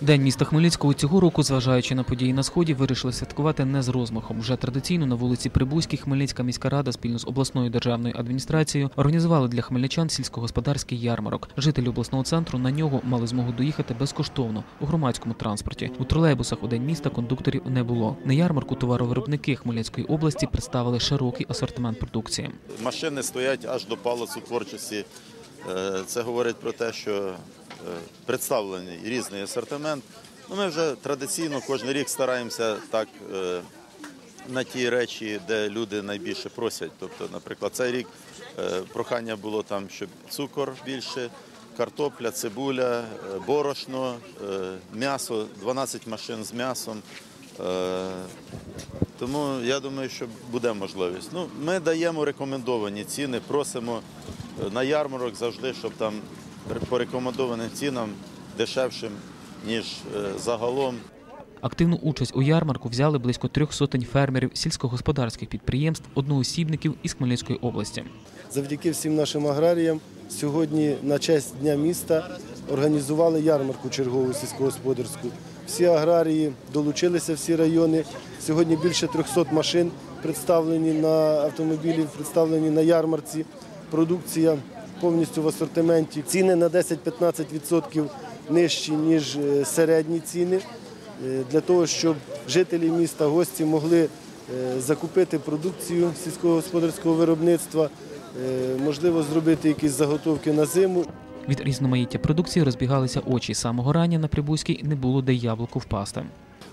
День міста Хмельницького цього року, зважаючи на події на сході, вирішили святкувати не з розмахом. Вже традиційно на вулиці Прибузькій Хмельницька міська рада спільно з обласною державною адміністрацією організували для хмельничан сільськогосподарський ярмарок. Жителі обласного центру на нього мали змогу доїхати безкоштовно у громадському транспорті. У тролейбусах у день міста кондукторів не було. На ярмарку товаровиробники Хмельницької області представили широкий асортимент продукції. Машини стоять аж до палацу творчості. Е, Це говорить про те, що представлений різний асортимент. Ну, Ми вже традиційно кожен рік стараємося так е, на ті речі, де люди найбільше просять. Тобто, наприклад, цей рік е, прохання було там, щоб цукор більше, картопля, цибуля, е, борошно, е, м'ясо, 12 машин з м'ясом. Е, тому я думаю, що буде можливість. Ну, ми даємо рекомендовані ціни, просимо е, на ярмарок завжди, щоб там по рекомендованим цінам дешевшим, ніж е, загалом. Активну участь у ярмарку взяли близько трьох сотень фермерів сільськогосподарських підприємств, одноосібників із Хмельницької області. Завдяки всім нашим аграріям сьогодні на честь Дня міста організували ярмарку чергову сільськогосподарську. Всі аграрії долучилися, всі райони. Сьогодні більше 300 машин представлені на автомобілі, представлені на ярмарці. Продукція повністю в асортименті. Ціни на 10-15% нижчі, ніж е, середні ціни. Е, Для того, щоб жителі міста, гості могли е, закупити продукцію сільськогосподарського виробництва, можливо, зробити якісь заготовки на зиму. Від різноманіття продукції розбігалися очі. Самого рання на Прибузькій не було де яблуку впасти.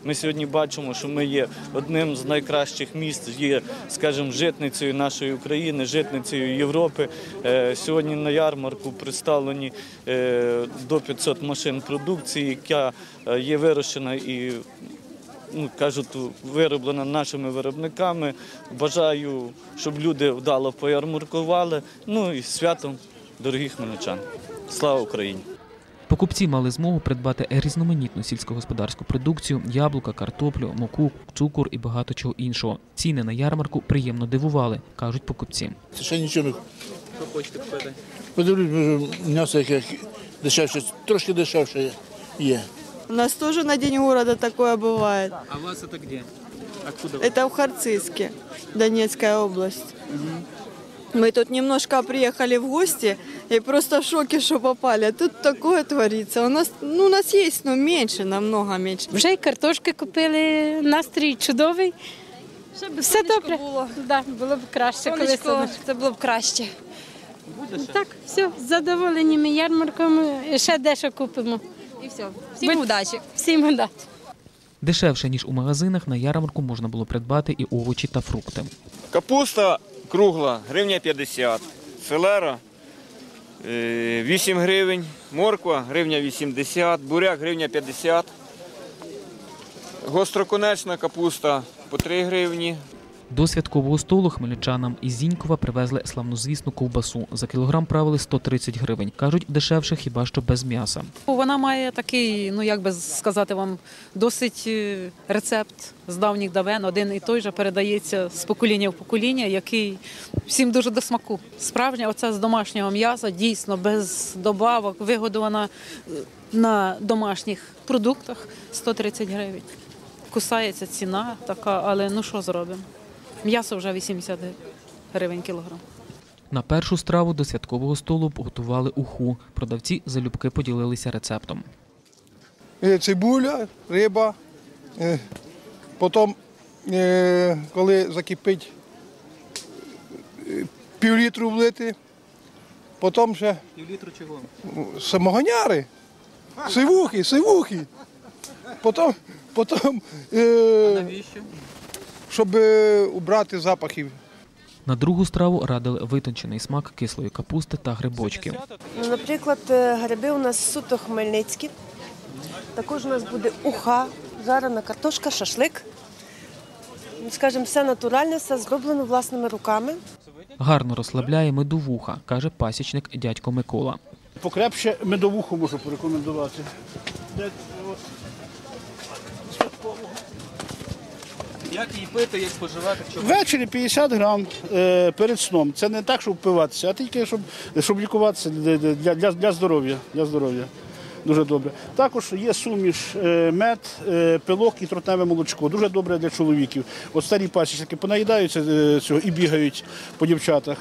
Ми сьогодні бачимо, що ми є одним з найкращих міст, є, скажімо, житницею нашої України, житницею Європи. Е, Сьогодні на ярмарку представлені е, до 500 машин продукції, яка е, є вирощена і ну, кажуть, вироблена нашими виробниками. Бажаю, щоб люди вдало поярмаркували. Ну і святом, дорогі хмельничани. Слава Україні! Покупці мали змогу придбати різноманітну сільськогосподарську продукцію, яблука, картоплю, муку, цукор і багато чого іншого. Ціни на ярмарку приємно дивували, кажуть покупці. Це ще нічого не. Що хочете купити? Подивлюсь, може, м'ясо яке дешевше, трошки дешевше є. У нас тоже на День города такое бывает. А у вас це де? Откуда? Это в Харциске, Донецкая область. Мы тут немножко приехали в гости и просто в шоке, что попали. Тут такое творится. У нас, ну, у нас есть, но меньше, намного меньше. Вже й картошки купили, настрій чудовий. Все добре. було. Да, було б краще, коли Сонечко, сонечко. це було б краще. Так, все, задоволені ми ярмарком, і ще дещо купимо. І все. Всім Будь- удачі. Всім удачі. Дешевше ніж у магазинах на ярмарку можна було придбати і овочі та фрукти. Капуста кругла, гривня 50. Селера 8 гривень, морква гривня 80, буряк гривня 50. Гостроконечна капуста по 3 гривні. До святкового столу хмельничанам із Зінькова привезли славнозвісну ковбасу. За кілограм правили 130 гривень. Кажуть, дешевше хіба що без м'яса. Вона має такий, ну як би сказати вам, досить е, рецепт з давніх давен. Один і той же передається з покоління в покоління, який всім дуже до смаку. Справжня оця з домашнього м'яса, дійсно без добавок, вигодована е, на домашніх продуктах 130 гривень. Кусається ціна така, але ну що зробимо? М'ясо вже 80 гривень кілограм. На першу страву до святкового столу готували уху. Продавці залюбки поділилися рецептом. Е, цибуля, риба. е, Потім, е, коли закипить, півлітру влити. Потім ще Півлітру чого? самогоняри, сивухи, сивухи. Потім, потім е, Навіщо? Щоб е, убрати запахів. На другу страву радили витончений смак кислої капусти та грибочків. Ну, Наприклад, е, гриби у нас суто хмельницькі. Також у нас буде уха, жарена картошка, шашлик. Ну, Скажімо, все натуральне, все зроблено власними руками. Гарно розслабляє медовуха, каже пасічник дядько Микола. Покрепше медовуху можу порекомендувати. Як її пити, як споживати? Ввечері 50 грам е, перед сном. Це не так, щоб впиватися, а тільки щоб, щоб лікуватися для, для, для, для здоров'я. Для здоров'я. дуже добре. Також є суміш е, мед, е, пилок і тротневе молочко. Дуже добре для чоловіків. От старі пасічники понаїдаються е, цього і бігають по дівчатах.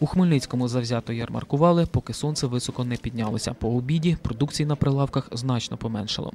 У Хмельницькому завзято ярмаркували, поки сонце високо не піднялося. По обіді продукції на прилавках значно поменшало.